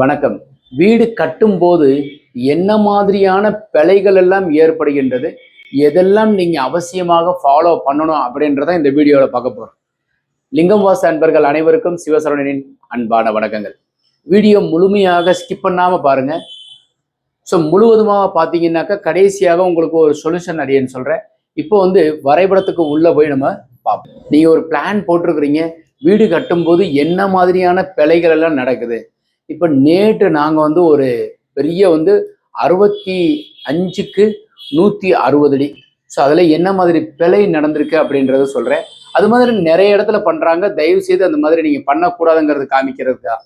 வணக்கம். வீடு கட்டும்போது என்ன மாதிரியான பிழைகள் எல்லாம் ஏற்படுகின்றது? எதெல்லாம் நீங்க அவசியமாக ஃபாலோ பண்ணணும் அப்படின்றத இந்த வீடியோவில் பார்க்க போறோம். லிங்கம் வாச அன்பர்கள் அனைவருக்கும் சிவசரணனின் அன்பான வணக்கங்கள். வீடியோ முழுமையாக ஸ்கிப் பண்ணாம பாருங்க. ஸோ முழுவதுமாக பார்த்தீங்கன்னாக்கா கடைசியாக உங்களுக்கு ஒரு சொல்யூஷன் அடையன்னு சொல்றேன். இப்போ வந்து வரைபடத்துக்கு உள்ள போய் நம்ம பார்ப்போம். நீங்க ஒரு பிளான் போட்டிருக்கிறீங்க. வீடு கட்டும்போது என்ன மாதிரியான பிழைகள் எல்லாம் நடக்குது? இப்போ நேற்று நாங்கள் வந்து ஒரு பெரிய வந்து அறுபத்தி அஞ்சுக்கு நூற்றி அறுபது அடி. ஸோ அதில் என்ன மாதிரி பிழை நடந்திருக்கு அப்படின்றத சொல்கிறேன் அது மாதிரி நிறைய இடத்துல பண்ணுறாங்க தயவு செய்து அந்த மாதிரி நீங்கள் பண்ணக்கூடாதுங்கிறது காமிக்கிறதுக்கா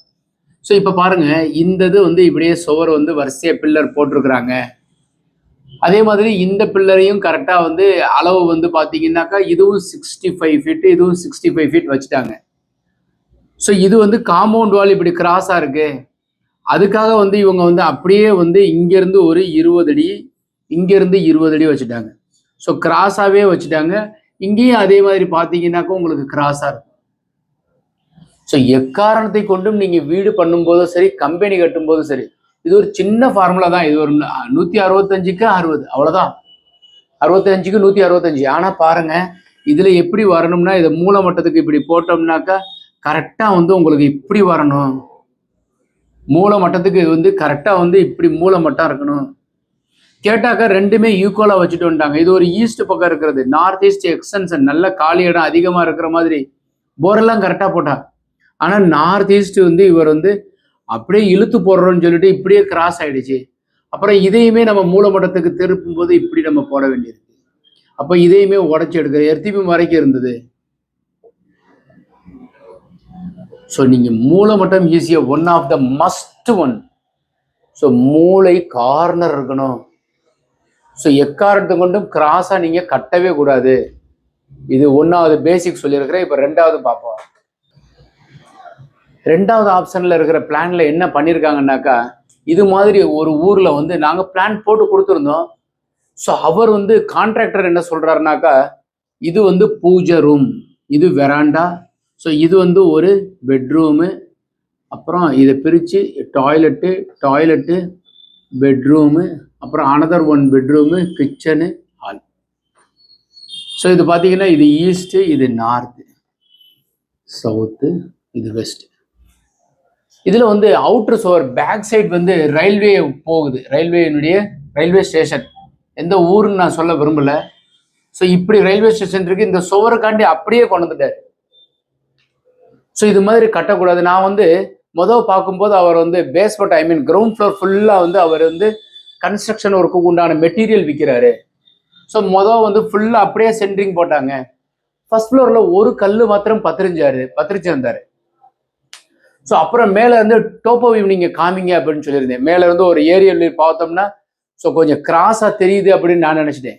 ஸோ இப்போ பாருங்கள் இந்த இது வந்து இப்படியே சுவர் வந்து வரிசையாக பில்லர் போட்டிருக்கிறாங்க. அதே மாதிரி இந்த பில்லரையும் கரெக்டாக வந்து அளவு வந்து பார்த்தீங்கன்னாக்கா இதுவும் சிக்ஸ்டி ஃபைவ் ஃபீட்டு இதுவும் சிக்ஸ்டி ஃபைவ் ஃபீட் வச்சுட்டாங்க. ஸோ இது வந்து காம்பவுண்ட் வால் இப்படி கிராஸாக இருக்கு. அதுக்காக வந்து இவங்க வந்து அப்படியே வந்து இங்கேருந்து ஒரு இருபது அடி இங்கேருந்து இருபது அடி வச்சுட்டாங்க. ஸோ கிராஸாகவே வச்சுட்டாங்க. இங்கேயும் அதே மாதிரி பார்த்தீங்கன்னாக்கா உங்களுக்கு கிராஸாக இருக்கும். ஸோ எக்காரணத்தை கொண்டும் நீங்கள் வீடு பண்ணும்போதும் சரி கம்பெனி கட்டும்போதும் சரி இது ஒரு சின்ன ஃபார்முலா தான். இது ஒரு நூற்றி அறுபத்தஞ்சுக்கு அறுபது அவ்வளோதான் அறுபத்தஞ்சுக்கு நூற்றி அறுபத்தஞ்சு. ஆனால் பாருங்கள் இதில் எப்படி வரணும்னா இதை மூல மட்டத்துக்கு இப்படி போட்டோம்னாக்கா கரெக்டாக வந்து உங்களுக்கு இப்படி வரணும். மூல மட்டத்துக்கு இது வந்து கரெக்டாக வந்து இப்படி மூல மட்டம் இருக்கணும். கேட்டாக்கா ரெண்டுமே ஈக்குவலாக வச்சுட்டு வந்துட்டாங்க இது ஒரு ஈஸ்ட் பக்கம் இருக்கிறது. நார்த் ஈஸ்ட் எக்ஸ்டென்ஷன் நல்ல காலி இடம் அதிகமாக இருக்கிற மாதிரி. போரெல்லாம் கரெக்டாக போட்டா. ஆனால் நார்த் ஈஸ்ட் வந்து இவர் வந்து அப்படியே இழுத்து போடுறோன்னு சொல்லிட்டு இப்படியே கிராஸ் ஆயிடுச்சு. அப்புறம் இதையுமே நம்ம மூல மட்டத்துக்கு திருப்பும் போது இப்படி நம்ம போட வேண்டியிருக்கு. அப்போ இதையுமே உடச்சி எடுக்கிற எர்த்திபி வரைக்கும் இருந்தது. ஸோ நீங்கள் மூளை மட்டும் ஈஸியாக one of the must one so மூளை கார்னர் இருக்கணும். ஸோ எக்காரணத்தை கொண்டும் கிராஸாக நீங்கள் கட்டவே கூடாது. இது ஒன்றாவது பேசிக் சொல்லியிருக்கிறேன். இப்போ ரெண்டாவது பார்ப்போம். ரெண்டாவது ஆப்ஷனில் இருக்கிற பிளானில் என்ன பண்ணியிருக்காங்கன்னாக்கா இது மாதிரி ஒரு ஊரில் வந்து நாங்கள் பிளான் போட்டு கொடுத்துருந்தோம். ஸோ அவர் வந்து கான்ட்ராக்டர் என்ன சொல்கிறாருனாக்கா இது வந்து பூஜை ரூம் இது வெராண்டா ஸோ இது வந்து ஒரு பெட்ரூமு அப்புறம் இதை பிரித்து டாய்லெட்டு டாய்லெட்டு பெட்ரூமு அப்புறம் another one bedroom kitchen hall so இது பார்த்தீங்கன்னா இது ஈஸ்ட்டு இது நார்த்து சவுத்து இது வெஸ்ட்டு இதில் வந்து அவுட்ரு சுவர் பேக் சைட் வந்து ரயில்வே போகுது. ரயில்வேனுடைய ரயில்வே ஸ்டேஷன் எந்த ஊருன்னு நான் சொல்ல விரும்பல. ஸோ இப்படி ரயில்வே ஸ்டேஷன் இருக்குது இந்த சுவருக்காண்டி அப்படியே கொண்டு வந்துட்டார். ஸோ இது மாதிரி கட்டக்கூடாது. நான் வந்து முதல் பார்க்கும்போது அவர் வந்து basement I mean ground floor ஃபுல்லாக வந்து அவர் வந்து கன்ஸ்ட்ரக்ஷன் ஒர்க்குக்கு உண்டான மெட்டீரியல் விற்கிறாரு ஸோ மொதல் வந்து ஃபுல்லாக அப்படியே சென்ட்ரிங் போட்டாங்க. ஃபர்ஸ்ட் ஃப்ளோரில் ஒரு கல் மாத்திரம் பத்திரிஞ்சாரு பத்திரிச்சிருந்தாரு. ஸோ அப்புறம் மேலே இருந்து டோப்போ வியூ நீங்கள் காமிங்க அப்படின்னு சொல்லியிருந்தேன். மேலே இருந்து ஒரு ஏரியல் பார்த்தோம்னா ஸோ கொஞ்சம் கிராஸாக தெரியுது அப்படின்னு நான் நினச்சிட்டேன்.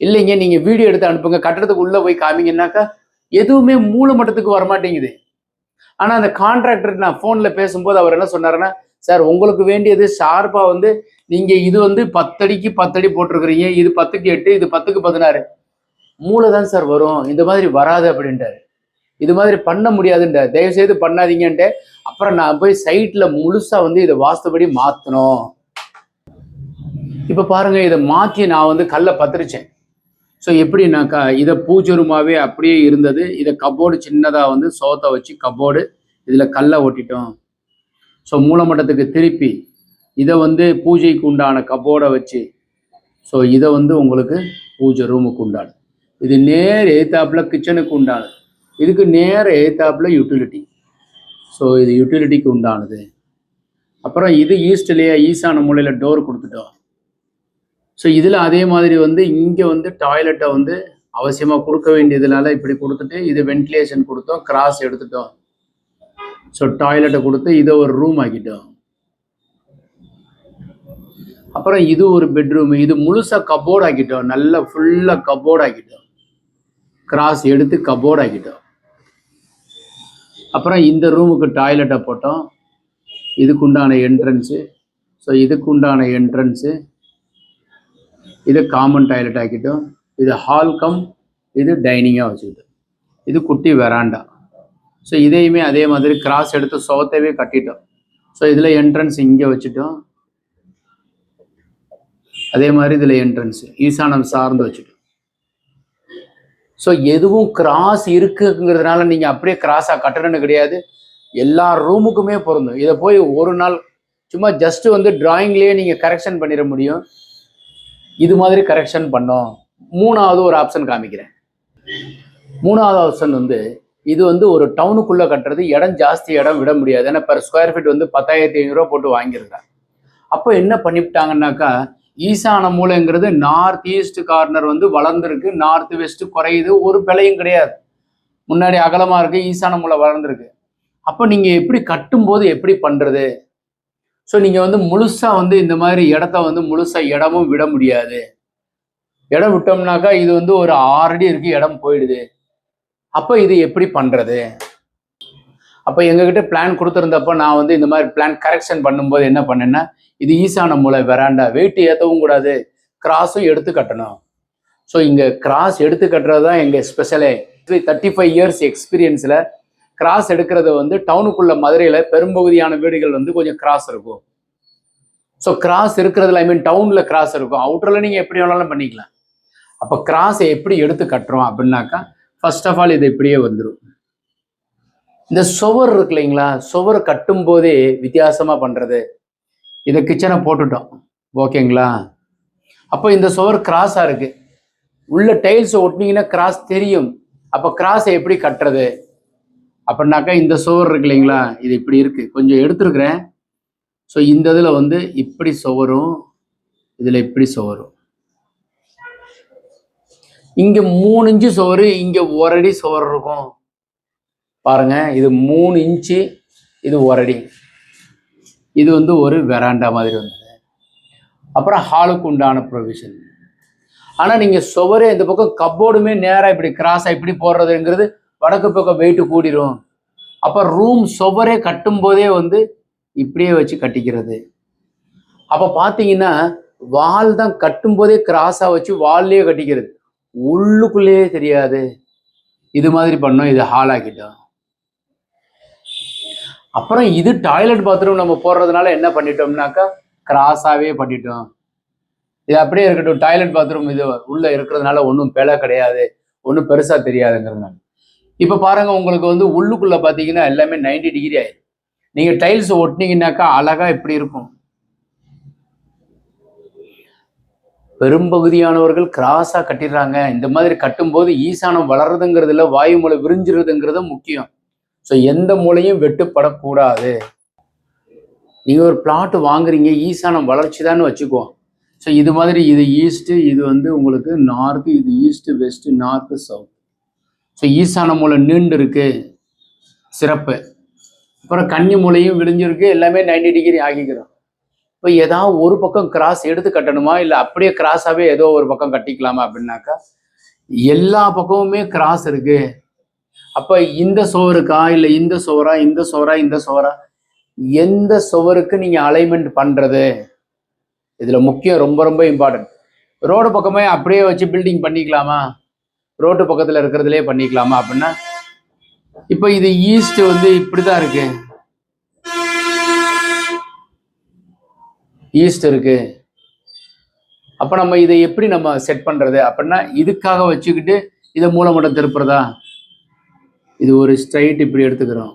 இல்லைங்க நீங்கள் வீடியோ எடுத்து அனுப்புங்க. கட்டடத்துக்கு உள்ளே போய் காமிங்கன்னாக்கா எதுவுமே மூல மட்டத்துக்கு வரமாட்டேங்குது. ஆனால் அந்த கான்ட்ராக்டர் நான் ஃபோனில் பேசும்போது அவர் என்ன சொன்னாருன்னா சார் உங்களுக்கு வேண்டியது ஷார்ப்பாக வந்து நீங்கள் இது வந்து பத்தடிக்கு பத்தடி போட்டிருக்கிறீங்க. இது பத்துக்கு எட்டு இது பத்துக்கு பதினாறு. மூளை தான் சார் வரும். இந்த மாதிரி வராது அப்படின்ட்டாரு. இது மாதிரி பண்ண முடியாதுன்ற தயவு செய்து பண்ணாதீங்கன்ட்டு அப்புறம் நான் போய் சைட்டில் முழுசாக வந்து இதை வாஸ்துபடி மாற்றணும் இப்போ பாருங்கள் இதை மாற்றி நான் வந்து கல்லை பத்திரிச்சேன். ஸோ எப்படின்னாக்கா இதை பூஜருமாவே அப்படியே இருந்தது. இதை கபோர்டு சின்னதாக வந்து சோத்தை வச்சு கபோர்டு இதில் கல்லை ஒட்டிட்டோம் ஸோ மூலமட்டத்துக்கு திருப்பி இதை வந்து பூஜைக்கு உண்டான கபோர்டை வச்சு ஸோ இதை வந்து உங்களுக்கு பூஜை ரூமுக்கு உண்டானது. இது நேர் ஏத்தாப்புல கிச்சனுக்கு உண்டானது. இதுக்கு நேர் ஏத்தாப்புல யூட்டிலிட்டி ஸோ இது யூட்டிலிட்டிக்கு உண்டானது. அப்புறம் இது ஈஸ்ட்லேயே ஈசான மூலையில் டோர் கொடுத்துட்டோம். ஸோ இதில் அதே மாதிரி வந்து இங்கே வந்து டாய்லெட்டை வந்து அவசியமாக கொடுக்க வேண்டியதுனால இப்படி கொடுத்துட்டு இது வென்டிலேஷன் கொடுத்தோம் கிராஸ் எடுத்துட்டோம். ஸோ டாய்லெட்டை கொடுத்து இதை ஒரு ரூம் ஆக்கிட்டோம். அப்புறம் இது ஒரு பெட்ரூம் இது முழுசாக கபோர்ட் ஆக்கிட்டோம். நல்லா ஃபுல்லாக கபோர்ட் ஆக்கிட்டோம். கிராஸ் எடுத்து கபோர்ட் ஆக்கிட்டோம். அப்புறம் இந்த ரூமுக்கு டாய்லெட்டை போட்டோம். இதுக்குண்டான என்ட்ரன்ஸு ஸோ இதுக்குண்டான என்ட்ரன்ஸு இது காமன் டாய்லெட் ஆக்கிட்டோம். இது ஹால் கம் இது டைனிங்காக வச்சுக்கிட்டோம். இது குட்டி வெராண்டா ஸோ இதையுமே அதே மாதிரி கிராஸ் எடுத்து சோத்தவே கட்டிட்டோம். ஸோ இதில் என்ட்ரன்ஸ் இங்கே வச்சுட்டோம். அதே மாதிரி இதில் என்ட்ரன்ஸ் ஈசானம் சார்ந்து வச்சுட்டோம். ஸோ எதுவும் கிராஸ் இருக்குங்கிறதுனால நீங்கள் அப்படியே கிராஸாக கட்டணும்னு கிடையாது. எல்லா ரூமுக்குமே பொருந்தும். இதை போய் ஒரு நாள் சும்மா ஜஸ்ட் வந்து டிராயிங்லேயே நீங்கள் கரெக்ஷன் பண்ணிட முடியும். இது மாதிரி கரெக்ஷன் பண்ணோம். மூணாவது ஒரு ஆப்ஷன் காமிக்கிறேன். மூணாவது ஆப்ஷன் வந்து இது வந்து ஒரு டவுனுக்குள்ளே கட்டுறது இடம் ஜாஸ்தி இடம் விட முடியாது. ஏன்னா பர் ஸ்கொயர் ஃபீட் வந்து பத்தாயிரத்தி ஐநூறுரூவா போட்டு வாங்கியிருக்காங்க. அப்போ என்ன பண்ணிவிட்டாங்கன்னாக்கா ஈசான மூலைங்கிறது நார்த் ஈஸ்ட் கார்னர் வந்து வளர்ந்துருக்கு. நார்த் வெஸ்ட் குறையுது. ஒரு பிழையும் கிடையாது. முன்னாடி அகலமாக இருக்குது ஈசான மூலை வளர்ந்துருக்கு. அப்போ நீங்கள் எப்படி கட்டும்போது எப்படி பண்ணுறது ஸோ நீங்கள் வந்து முழுசாக வந்து இந்த மாதிரி இடத்த வந்து முழுசாக இடமும் விட முடியாது. இடம் விட்டோம்னாக்கா இது வந்து ஒரு ஆறடி இருக்கு இடம் போயிடுது. அப்போ இது எப்படி பண்ணுறது அப்போ எங்ககிட்ட பிளான் கொடுத்துருந்தப்போ நான் வந்து இந்த மாதிரி பிளான் கரெக்ஷன் பண்ணும்போது என்ன பண்ணேன்னா இது ஈசான மூலை வெராண்டா வெயிட் ஏற்றவும் கூடாது கிராஸும் எடுத்து கட்டணும். ஸோ இங்கே கிராஸ் எடுத்து கட்டுறது தான் எங்கள் ஸ்பெஷலே தேர்ட்டி ஃபைவ் இயர்ஸ் எக்ஸ்பீரியன்ஸில் கிராஸ் எடுக்கிறது வந்து டவுனுக்குள்ள மதுரையில் பெரும்பகுதியான வீடுகள் வந்து கொஞ்சம் கிராஸ் இருக்கும். ஸோ கிராஸ் இருக்கிறதுல ஐ மீன் டவுனில் கிராஸ் இருக்கும். அவுட்டரில் நீங்கள் எப்படி வேணாலும் பண்ணிக்கலாம். அப்போ கிராஸை எப்படி எடுத்து கட்டுறோம் அப்படின்னாக்கா ஃபர்ஸ்ட் ஆஃப் ஆல் இது இப்படியே வந்துடும் இந்த சுவர் இருக்கு இல்லைங்களா? சுவர் கட்டும் போதே வித்தியாசமா பண்றது. இதை கிச்சனை போட்டுட்டோம். ஓகேங்களா? அப்போ இந்த சுவர் கிராஸா இருக்கு. உள்ள டைல்ஸ் ஒட்டினீங்கன்னா கிராஸ் தெரியும். அப்போ கிராஸை எப்படி கட்டுறது? அப்படின்னாக்கா இந்த சுவர் இருக்கு இல்லைங்களா? இது இப்படி இருக்கு. கொஞ்சம் எடுத்துருக்குறேன். ஸோ இந்த இதில் வந்து இப்படி சுவரும் இதில் இப்படி சுவரும் இங்கே மூணு இன்ச்சு சுவர் இங்கே ஒரு அடி சுவர் இருக்கும். பாருங்க இது மூணு இன்ச்சு இது ஒரடி இது வந்து ஒரு வெராண்டா மாதிரி வந்தது. அப்புறம் ஹாலுக்கு உண்டான ப்ரொவிஷன் ஆனால் நீங்கள் சுவரே இந்த பக்கம் கப்போர்டுமே நேராக இப்படி கிராஸாக இப்படி போடுறதுங்கிறது வடக்கு பக்கம் வெயிட்டு கூடிரும். அப்போ ரூம் சுவரே கட்டும் போதே வந்து இப்படியே வச்சு கட்டிக்கிறது. அப்போ பார்த்தீங்கன்னா வால் தான் கட்டும் போதே வச்சு வால்லையே கட்டிக்கிறது. உள்ளுக்குள்ளேயே தெரியாது. இது மாதிரி பண்ணோம் இது ஹால் ஆக்கிட்டோம். அப்புறம் இது டாய்லெட் பாத்ரூம் நம்ம போடுறதுனால என்ன பண்ணிட்டோம்னாக்கா கிராஸாகவே பண்ணிட்டோம். இது அப்படியே இருக்கட்டும் டாய்லெட் பாத்ரூம் இது உள்ள இருக்கிறதுனால ஒன்றும் பிழை கிடையாது. ஒன்றும் பெருசாக தெரியாதுங்கிறதுனால இப்போ பாருங்க உங்களுக்கு வந்து உள்ளுக்குள்ள பார்த்தீங்கன்னா எல்லாமே 90 டிகிரி ஆயிடும் நீங்க டைல்ஸ் ஒட்டினீங்கன்னாக்கா அழகா இப்படி இருக்கும். பெரும்பகுதியானவர்கள் கிராஸா கட்டிடுறாங்க. இந்த மாதிரி கட்டும்போது ஈசானம் வளர்றதுங்கிறதுல வாயு மூலை விரிஞ்சிருதுங்கிறது முக்கியம். ஸோ எந்த மூலையும் வெட்டுப்படக்கூடாது. நீங்க ஒரு பிளாட் வாங்குறீங்க ஈசானம் வளர்ச்சி தான் வச்சுக்கோ. ஸோ இது மாதிரி இது ஈஸ்ட் இது வந்து உங்களுக்கு நார்த் இது east west north south so ஈசான மூலை நீண்டு இருக்கு சிறப்பு. அப்புறம் கன்னி மூலையும் விழிஞ்சிருக்கு. எல்லாமே 90 டிகிரி ஆகிக்கிறோம். இப்போ ஏதாவது ஒரு பக்கம் கிராஸ் எடுத்து கட்டணுமா? இல்லை அப்படியே கிராஸாகவே ஏதோ ஒரு பக்கம் கட்டிக்கலாமா அப்படின்னாக்கா எல்லா பக்கமுமே கிராஸ் இருக்கு. அப்போ இந்த சுவருக்கா இல்லை இந்த சுவரா இந்த சுவரா இந்த சுவரா எந்த சுவருக்கு நீங்கள் அலைன்மெண்ட் பண்ணுறது இதில் முக்கியம் ரொம்ப ரொம்ப இம்பார்ட்டன்ட் ரோடு பக்கமே அப்படியே வச்சு பில்டிங் பண்ணிக்கலாமா? ரோட்டு பக்கத்தில் இருக்கிறதுலே பண்ணிக்கலாமா அப்படின்னா இப்போ இது ஈஸ்ட் வந்து இப்படி தான் இருக்கு. ஈஸ்ட் இருக்கு. அப்போ நம்ம இதை எப்படி நம்ம செட் பண்ணுறது அப்படின்னா இதுக்காக வச்சுக்கிட்டு இதை மூலமடம் திருப்புறதா? இது ஒரு ஸ்ட்ரைட் இப்படி எடுத்துக்கிறோம்.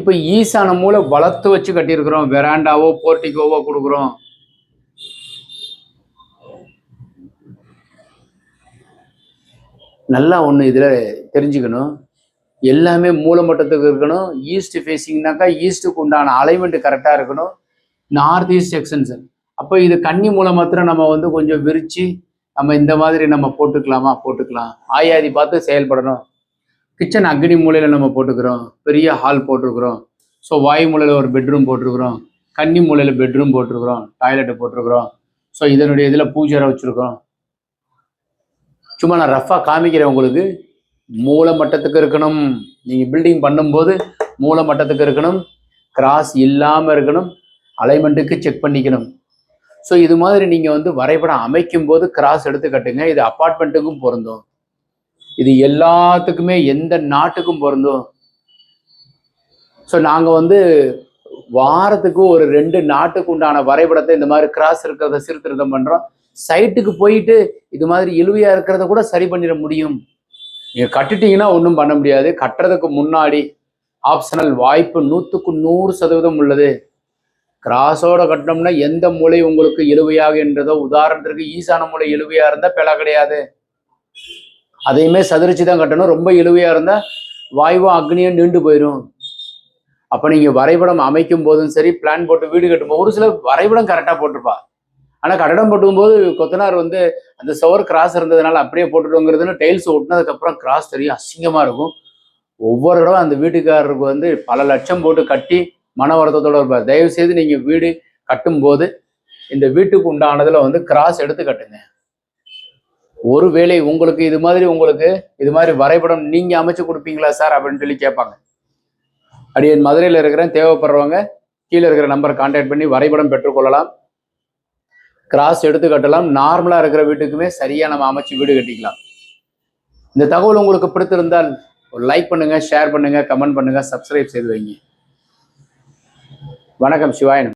இப்போ ஈசான மூலம் வளர்த்து வச்சு கட்டியிருக்கிறோம். வெராண்டாவோ போர்ட்டிக்கோவோ கொடுக்குறோம். நல்லா ஒன்று இதில் தெரிஞ்சுக்கணும். எல்லாமே மூலமட்டத்துக்கு இருக்கணும். ஈஸ்ட் ஃபேஸிங்னாக்கா ஈஸ்ட்டுக்கு உண்டான அலைன்மெண்ட் கரெக்டாக இருக்கணும். நார்த் ஈஸ்ட் எக்ஸ்டென்ஷன் அப்போ இது கன்னி மூலம் மாத்திரம் நம்ம வந்து கொஞ்சம் விரித்து நம்ம இந்த மாதிரி நம்ம போட்டுக்கலாமா? போட்டுக்கலாம். ஆயாதி பார்த்து செயல்படணும். கிச்சன் அக்னி மூலையில் நம்ம போட்டுக்கிறோம். பெரிய ஹால் போட்டிருக்கிறோம். ஸோ வாயு மூலையில் ஒரு பெட்ரூம் போட்டிருக்கிறோம். கன்னி மூலையில் பெட்ரூம் போட்டிருக்கிறோம். டாய்லெட்டு போட்டிருக்கிறோம். ஸோ இதனுடைய இதில் பூஜை வச்சுருக்கோம் சும்மா நான் ரஃபாக காமிக்கிறேன் உங்களுக்கு. மூல மட்டத்துக்கு இருக்கணும். நீங்கள் பில்டிங் பண்ணும்போது மூல மட்டத்துக்கு இருக்கணும். கிராஸ் இல்லாமல் இருக்கணும். அலைமெண்ட்டுக்கு செக் பண்ணிக்கணும். ஸோ இது மாதிரி நீங்கள் வந்து வரைபடம் அமைக்கும் போது கிராஸ் எடுத்து கட்டுங்க. இது அப்பார்ட்மெண்ட்டுக்கும் பொருந்தும். இது எல்லாத்துக்குமே எந்த நாட்டுக்கும் பொருந்தும். ஸோ நாங்கள் வந்து வாரத்துக்கு ஒரு ரெண்டு நாட்டுக்கு உண்டான வரைபடத்தை இந்த மாதிரி கிராஸ் இருக்கிறத சீர்திருத்தம் பண்ணுறோம் சைட்டுக்கு போயிட்டு இது மாதிரி இழுவையாக இருக்கிறத கூட சரி பண்ணிட முடியும். நீங்கள் கட்டிட்டீங்கன்னா ஒன்றும் பண்ண முடியாது. கட்டுறதுக்கு முன்னாடி ஆப்ஷனல் வாய்ப்பு நூற்றுக்கு நூறு சதவீதம் உள்ளது. கிராஸோட கட்டினோம்னா எந்த மூளை உங்களுக்கு இழுவையாக என்றதோ உதாரணத்திற்கு ஈசான மூலை இழுவையாக இருந்தால் பிழை கிடையாது. அதையுமே சதுரிச்சு தான் கட்டணும். ரொம்ப இழுவையாக இருந்தால் வாயுவும் அக்னியும் நீண்டு போயிடும் அப்போ நீங்கள் வரைபடம் அமைக்கும் போதும் சரி பிளான் போட்டு வீடு கட்டும்போது ஒரு சில வரைபடம் கரெக்டாக போட்டிருப்பா. ஆனால் கட்டடம் போட்டும்போது கொத்தனார் வந்து அந்த சவர் கிராஸ் இருந்ததுனால அப்படியே போட்டுட்டோங்கிறதுன்னு டைல்ஸ் ஒட்டினதுக்கப்புறம் கிராஸ் தெரியும் அசிங்கமாக இருக்கும். ஒவ்வொரு தடவை அந்த வீட்டுக்காரருக்கு வந்து பல லட்சம் போட்டு கட்டி மன வருத்தத்தோடு இருப்பார். தயவு செய்து வீடு கட்டும்போது இந்த வீட்டுக்கு உண்டானதில் வந்து கிராஸ் எடுத்து கட்டுங்க. ஒருவேளை உங்களுக்கு இது மாதிரி உங்களுக்கு இது மாதிரி வரைபடம் நீங்க அமைச்சு கொடுப்பீங்களா சார் அப்படின்னு சொல்லி கேட்பாங்க. அப்படியே மதுரையில் இருக்கிறேன் தேவைப்படுறவங்க கீழே இருக்கிற நம்பர் கான்டாக்ட் பண்ணி வரைபடம் பெற்றுக்கொள்ளலாம் கிராஸ் எடுத்து கட்டலாம். நார்மலாக இருக்கிற வீட்டுக்குமே சரியாக நம்ம அமைச்சு வீடு கட்டிக்கலாம். இந்த தகவல் உங்களுக்கு பிடித்திருந்தால் ஒரு லைக் பண்ணுங்க ஷேர் பண்ணுங்க கமெண்ட் பண்ணுங்க சப்ஸ்கிரைப் செய்து வைங்க. வணக்கம் சிவாயன்